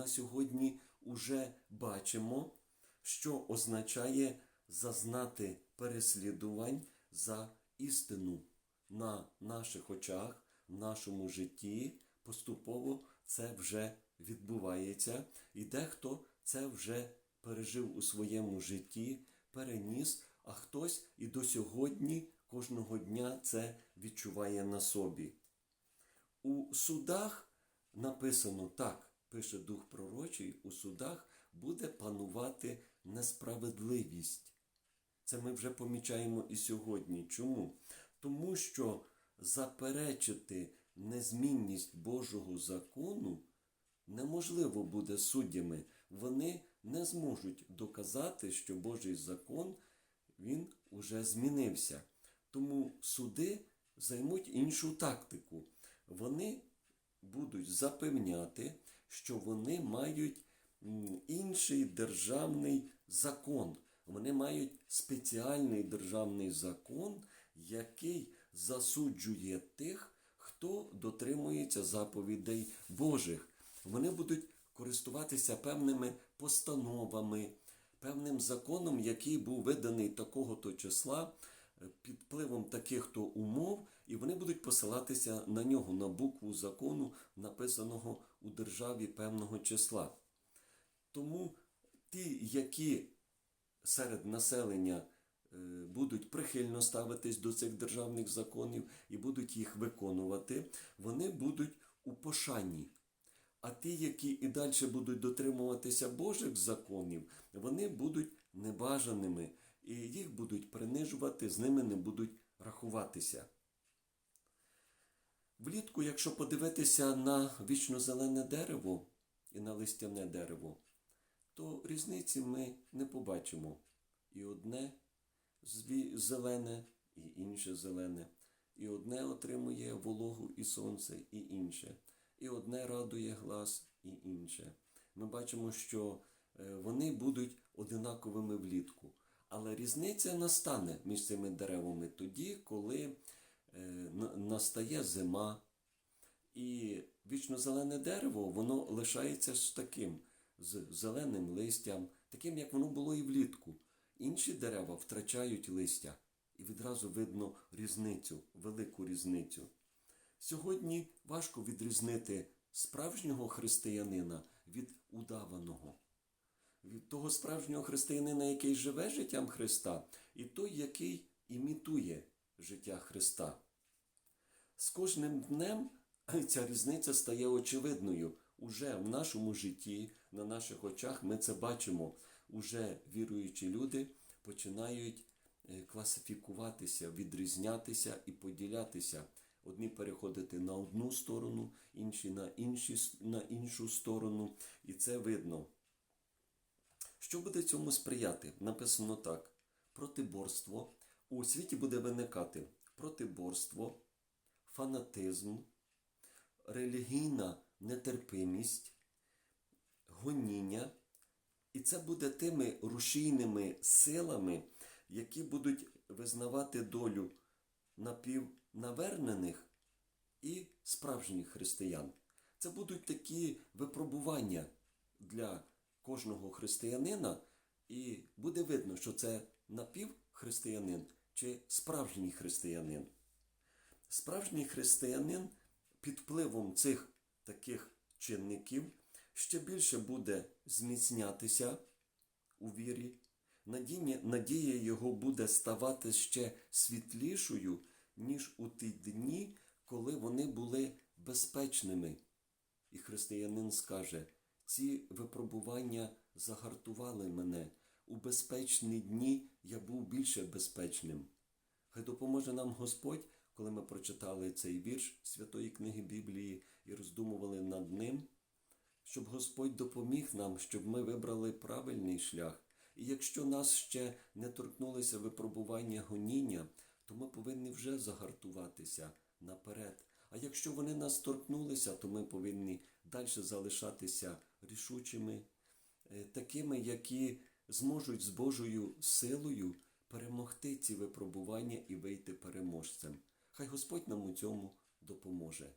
на сьогодні уже бачимо, що означає зазнати переслідувань за істину на наших очах, в нашому житті. Поступово це вже відбувається, і дехто це вже пережив у своєму житті, переніс, а хтось і до сьогодні кожного дня це відчуває на собі. У судах написано так, пише дух пророчий, у судах буде панувати несправедливість. Це ми вже помічаємо і сьогодні. Чому? Тому що заперечити незмінність Божого закону неможливо буде суддями. Вони не зможуть доказати, що Божий закон він уже змінився. Тому суди займуть іншу тактику. Вони будуть запевняти, що вони мають інший державний закон. Вони мають спеціальний державний закон, який засуджує тих, хто дотримується заповідей Божих. Вони будуть користуватися певними постановами, певним законом, який був виданий такого-то числа е, під впливом таких-то умов, і вони будуть посилатися на нього, на букву закону, написаного у державі певного числа. Тому ті, які серед населення е, будуть прихильно ставитись до цих державних законів і будуть їх виконувати, вони будуть у пошані. А ті, які і далі будуть дотримуватися Божих законів, вони будуть небажаними, і їх будуть принижувати, з ними не будуть рахуватися. Влітку, якщо подивитися на вічно-зелене дерево і на листяне дерево, то різниці ми не побачимо. І одне зелене, і інше зелене. І одне отримує вологу і сонце, і інше. І одне радує глас, і інше. Ми бачимо, що е, вони будуть одинаковими влітку. Але різниця настане між цими деревами тоді, коли настає зима, і вічно-зелене дерево, воно лишається ж таким, з зеленим листям, таким, як воно було і влітку. Інші дерева втрачають листя, і відразу видно різницю, велику різницю. Сьогодні важко відрізнити справжнього християнина від удаваного, від того справжнього християнина, який живе життям Христа, і той, який імітує життя Христа. З кожним днем ця різниця стає очевидною. Уже в нашому житті, на наших очах ми це бачимо. Уже віруючі люди починають е, класифікуватися, відрізнятися і поділятися. Одні переходити на одну сторону, інші на, інші, на іншу сторону. І це видно. Що буде цьому сприяти? Написано так: протиборство у світі буде виникати протиборство, фанатизм, релігійна нетерпимість, гоніння. І це буде тими рушійними силами, які будуть визнавати долю напівнавернених і справжніх християн. Це будуть такі випробування для кожного християнина, і буде видно, що це напівхристиянин чи справжній християнин. Справжній християнин під впливом цих таких чинників ще більше буде зміцнятися у вірі. Надіння, надія його буде ставати ще світлішою, ніж у ті дні, коли вони були безпечними. І християнин скаже, ці випробування загартували мене. У безпечні дні я був більше безпечним. Хай допоможе нам Господь, коли ми прочитали цей вірш Святої книги Біблії і роздумували над ним, щоб Господь допоміг нам, щоб ми вибрали правильний шлях. І якщо нас ще не торкнулися випробування гоніння, то ми повинні вже загартуватися наперед. А якщо вони нас торкнулися, то ми повинні далі залишатися рішучими, е, такими, які зможуть з Божою силою перемогти ці випробування і вийти переможцем. Хай Господь нам у цьому допоможе.